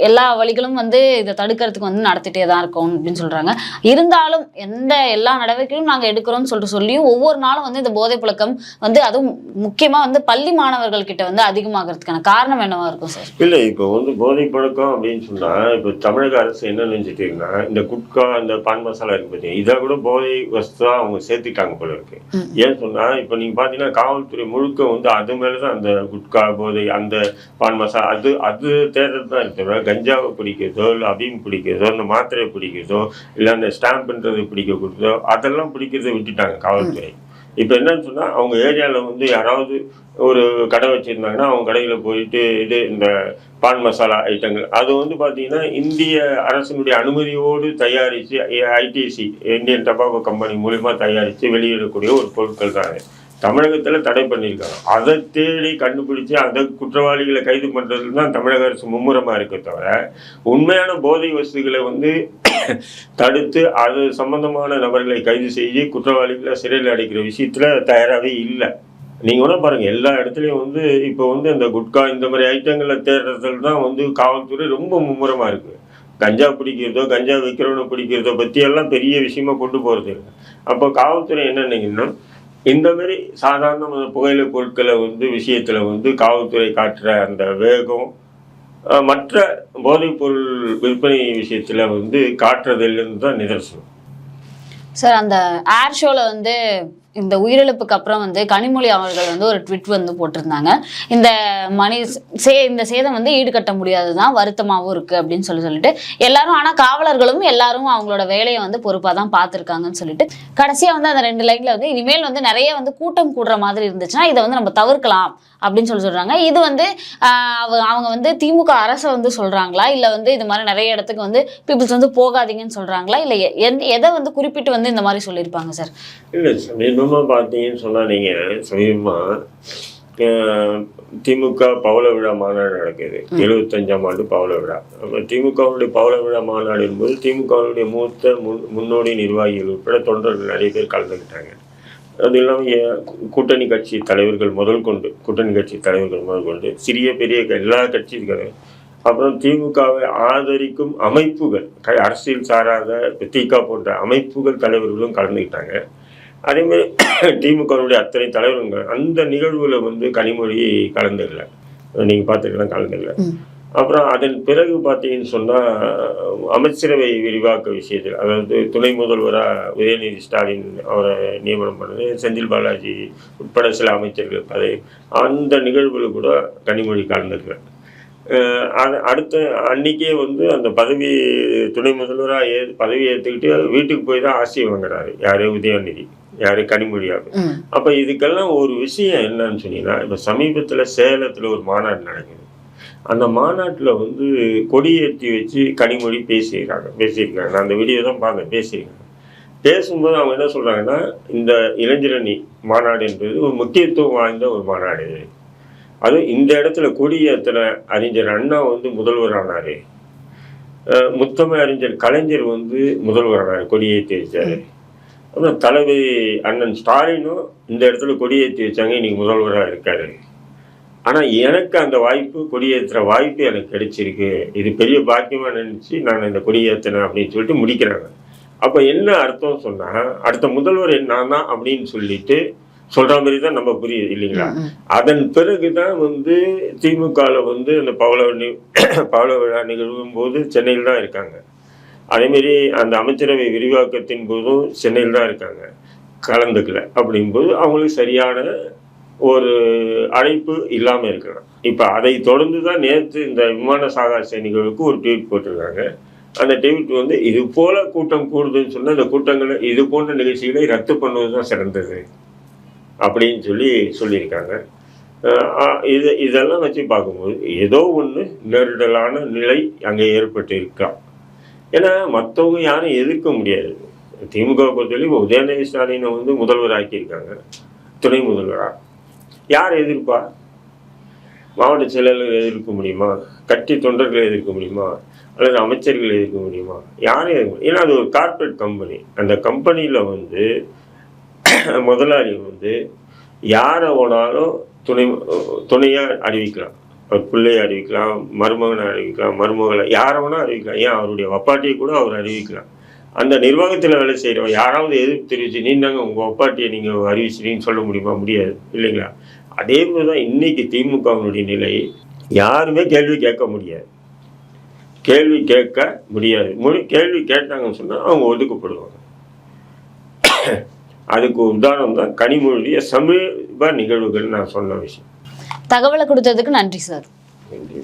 Speaker 2: எல்லா வழிகளும் வந்து இதை தடுக்கிறதுக்கு வந்து நடத்திட்டே தான் இருக்கோம் அப்படின்னு சொல்றாங்க. இருந்தாலும் எந்த எல்லா நடவடிக்கையும் நாங்க எடுக்கிறோம்னு சொல்லிட்டு சொல்லியும் ஒவ்வொரு நாளும் வந்து இந்த போதை புழக்கம் வந்து அதுவும் முக்கியமா வந்து பள்ளி மாணவர்கள் கிட்ட வந்து அதிகமாகிறதுக்கான காரணம் என்னவா இருக்கும் சார்?
Speaker 1: இல்லை இப்போ வந்து போதை பழக்கம் அப்படின்னு சொன்னால் இப்போ தமிழக அரசு என்ன நினைச்சிட்டீங்கன்னா இந்த குட்கா இந்த பான் மசாலா இருக்கு பார்த்தீங்க இதை கூட போதை வஸ்துவா அவங்க சேர்த்துட்டாங்க போல இருக்கு.
Speaker 2: ம்.
Speaker 1: ஏன் சொன்னால் இப்போ நீங்கள் பார்த்தீங்கன்னா காவல்துறை முழுக்க வந்து அது மேலே தான் அந்த குட்கா போதை அந்த பான் மசாலா அது அது தேடுறது தான் இருக்கிற கஞ்சாவை பிடிக்கிறதோ இல்லை அபீம் பிடிக்கிறதோ இந்த மாத்திரையை பிடிக்கிறதோ இல்லை அந்த ஸ்டாம்ப்ன்றது பிடிக்க கொடுத்ததோ அதெல்லாம் பிடிக்கிறத விட்டுட்டாங்க காவல்துறை. இப்போ என்னன்னு சொன்னால் அவங்க ஏரியாவில் வந்து யாராவது ஒரு கடை வச்சுருந்தாங்கன்னா அவங்க கடையில் போயிட்டு இது இந்த பான் மசாலா ஐட்டங்கள். அது வந்து பார்த்தீங்கன்னா இந்திய அரசினுடைய அனுமதியோடு தயாரித்து ஐடிசி இந்தியன் டபாக்கோ கம்பெனி மூலிமா தயாரித்து வெளியிடக்கூடிய ஒரு பொருட்கள் தான். தமிழகத்தில் தடை பண்ணியிருக்காங்க. அதை தேடி கண்டுபிடிச்சி அந்த குற்றவாளிகளை கைது பண்ணுறதுல தான் தமிழக அரசு மும்முரமாக இருக்க தவிர உண்மையான போதை வசதிகளை வந்து தடுத்து அது சம்பந்தமான நபர்களை கைது செய்து குற்றவாளிகளை சிறையில் அடைக்கிற விஷயத்தில் தயாராகவே இல்லை. நீங்கள் கூட பாருங்கள் எல்லா இடத்துலையும் வந்து இப்போ வந்து அந்த குட்கா இந்த மாதிரி ஐட்டங்களை தேடுறதுல தான் வந்து காவல்துறை ரொம்ப மும்முரமாக இருக்குது கஞ்சா பிடிக்கிறதோ கஞ்சா விற்கிறவனை பிடிக்கிறதோ பற்றி எல்லாம் பெரிய விஷயமா கொண்டு போகிறது இல்லை. அப்போ காவல்துறை என்ன இந்த மாதிரி சாதாரண புகையிலை பொருட்களை வந்து விஷயத்தில் வந்து காவல்துறை காட்டுற அந்த வேகம் மற்ற மற்ற போதைப்பொருள் விற்பனை விஷயத்தில் வந்து காட்டுறதிலிருந்து தான் நிதர்சனம்.
Speaker 2: சார் அந்த ஏர் ஷோவில் வந்து இந்த உயிரிழப்புக்கு அப்புறம் வந்து கனிமொழி அவர்கள் வந்து ஒரு ட்விட் வந்து போட்டிருந்தாங்க. இந்த மணி சே இந்த சேதம் வந்து ஈடுகட்ட முடியாதுதான் வருத்தமாகவும் இருக்கு அப்படின்னு சொல்லி சொல்லிட்டு எல்லாரும் ஆனா காவலர்களும் எல்லாரும் அவங்களோட வேலையை வந்து பொறுப்பாக தான் பார்த்துருக்காங்கன்னு சொல்லிட்டு கடைசியா வந்து அந்த ரெண்டு லைன்ல வந்து இனிமேல் வந்து நிறைய வந்து கூட்டம் கூடுற மாதிரி இருந்துச்சுன்னா இதை வந்து நம்ம தவிர்க்கலாம். அப்படின்னு சொல்லி சொல்றாங்க. இது வந்து அவங்க வந்து திமுக அரசை வந்து சொல்றாங்களா? இல்ல வந்து இது மாதிரி நிறைய இடத்துக்கு வந்து பீப்புள்ஸ் வந்து போகாதீங்கன்னு சொல்றாங்களா? இல்ல எதை வந்து குறிப்பிட்டு வந்து இந்த மாதிரி சொல்லியிருப்பாங்க சார்?
Speaker 1: இல்லை சமீபமாக பார்த்தீங்கன்னு சொன்னால் நீங்கள் சமீபமாக திமுக பவள விழா மாநாடு நடக்குது. எழுபத்தஞ்சாம் ஆண்டு பவள விழா. திமுகவுடைய பவள விழா மாநாடு என்பது திமுகவுடைய மூத்த முன் முன்னோடி நிர்வாகிகள் உட்பட தொண்டர்கள் நிறைய பேர் கலந்துக்கிட்டாங்க. அது இல்லாமல் கூட்டணி கட்சி தலைவர்கள் முதல் கொண்டு கூட்டணி கட்சி தலைவர்கள் முதல் கொண்டு சிறிய பெரிய எல்லா கட்சிகளும் அப்புறம் திமுகவை ஆதரிக்கும் அமைப்புகள் அரசியல் சாராத திக போன்ற அமைப்புகள் தலைவர்களும் கலந்துக்கிட்டாங்க அதேமாதிரி திமுகவுடைய அத்தனை தலைவர்கள் அந்த நிகழ்வில் வந்து கனிமொழி கலந்துக்கல. நீங்கள் பார்த்துக்கலாம் கலந்துக்கல. அப்புறம் அதன் பிறகு பார்த்தீங்கன்னு சொன்னால் அமைச்சரவை விரிவாக்க விஷயத்தில் அதாவது துணை முதல்வராக உதயநிதி ஸ்டாலின் அவரை நியமனம் பண்ணது செந்தில் பாலாஜி உட்பட சில அமைச்சர்கள். பதவி அந்த நிகழ்வுல கூட கனிமொழி அது அடுத்த அன்னைக்கே வந்து அந்த பதவி துணை முதல்வராக ஏ பதவி ஏற்றுக்கிட்டு வீட்டுக்கு போய் தான் ஆட்சி வாங்குறாரு. யாரு? உதயநிதி. யாரு? கனிமொழியாக அப்போ இதுக்கெல்லாம் ஒரு விஷயம் என்னன்னு சொன்னீங்கன்னா இப்போ சமீபத்தில் சேலத்தில் ஒரு மாநாடு நடக்குது. அந்த மாநாட்டில் வந்து கொடியேற்றி வச்சு கனிமொழி பேசியிருக்காங்க பேசியிருக்காங்க. நான் அந்த வீடியோ தான் பார்த்தேன் பேசியிருக்காங்க. பேசும்போது அவங்க என்ன சொல்கிறாங்கன்னா இந்த இளைஞரணி மாநாடு என்பது ஒரு முக்கியத்துவம் வாய்ந்த ஒரு மாநாடு. அதுவும் இந்த இடத்துல கொடியேற்றின அறிஞர் அண்ணா வந்து முதல்வர் ஆனார். முத்தமிழ் அறிஞர் கலைஞர் வந்து முதல்வர் ஆனார் கொடியேற்றி வச்சார். அப்புறம் தலைவி அண்ணன் ஸ்டாலினும் இந்த இடத்துல கொடியேற்றி வச்சாங்க இன்னைக்கு முதல்வராக இருக்காரு. ஆனால் எனக்கு அந்த வாய்ப்பு கொடியேற்றுற வாய்ப்பு எனக்கு கிடைச்சிருக்கு. இது பெரிய பாக்கியமாக நினச்சி நான் இந்த கொடியேற்றினேன் அப்படின்னு சொல்லிட்டு முடிக்கிறாங்க. அப்போ என்ன அர்த்தம் சொன்னால் அடுத்த முதல்வர் நான் தான் அப்படின்னு சொல்லிட்டு சொல்கிற மாதிரி தான் நம்ம புரியுது இல்லைங்களா. அதன் பிறகு தான் வந்து திமுகவில் வந்து அந்த பவள பவள விழா நிகழ்வும் போது சென்னையில் தான் இருக்காங்க. அதேமாரி அந்த அமைச்சரவை விரிவாக்கத்தின் போதும் சென்னையில் தான் இருக்காங்க. கலந்துக்கல அப்படிங்கும்போது அவங்களுக்கு சரியான ஒரு அழைப்பு இல்லாமல் இருக்கலாம் இப்போ அதை தொடர்ந்து தான் நேற்று இந்த விமான சாகாச சைனிகளுக்கு ஒரு ட்வீட் போட்டிருக்காங்க. அந்த ட்வீட் வந்து இது போல கூட்டம் கூடுதுன்னு சொன்னால் அந்த கூட்டங்களை இது போன்ற நிகழ்ச்சிகளை ரத்து பண்ணுவது தான் சிறந்தது அப்படின்னு சொல்லி சொல்லியிருக்காங்க. இது இதெல்லாம் வச்சு பார்க்கும்போது ஏதோ ஒன்று நெருடலான நிலை அங்கே ஏற்பட்டு இருக்கா ஏன்னா மற்றவங்க யாரும் எதிர்க்க முடியாது. திமுக பொறுத்தவரைக்கும் உதயநிதி ஸ்டாலினை வந்து முதல்வர் ஆக்கியிருக்காங்க துணை முதல்வராக யார் எதிர்ப்பா மாவட்ட செயலாளர்கள் எதிர்க்க முடியுமா? கட்சி தொண்டர்கள் எதிர்க்க முடியுமா? அல்லது அமைச்சர்கள் எதிர்க்க முடியுமா? யாரும் எதிர்க்க ஏன்னா அது ஒரு கார்ப்பரேட் கம்பெனி அந்த கம்பெனியில் வந்து முதலாளி வந்து யாரை வேணாலும் துணை துணையாக அறிவிக்கலாம். அவர் பிள்ளையை அறிவிக்கலாம் மருமகனை அறிவிக்கலாம் மருமகளை யாரை வேணால் அறிவிக்கலாம். ஏன்? அவருடைய வப்பாட்டியை கூட அவர் அறிவிக்கலாம். அந்த நிர்வாகத்தில் வேலை செய்கிறவன் யாராவது எதிர்ப்பு தெரிவித்து நீந்தாங்க உங்கள் வப்பாட்டியை நீங்கள் அறிவிச்சிட்டீங்கன்னு சொல்ல முடியுமா? முடியாது. இல்லைங்களா? அதே மாதிரி தான் இன்னைக்கு திமுகவினுடைய நிலை யாருமே கேள்வி கேட்க முடியாது. கேள்வி கேட்க முடியாது. மொழி கேள்வி கேட்டாங்கன்னு சொன்னால் அவங்க ஒதுக்கப்படுவாங்க. அதுக்கு உதாரணம் தான் கனிமொழிய சமீப நிகழ்வுகள் நான் சொன்ன விஷயம்.
Speaker 2: தகவலை கொடுத்ததுக்கு நன்றி சார்.
Speaker 1: நன்றி.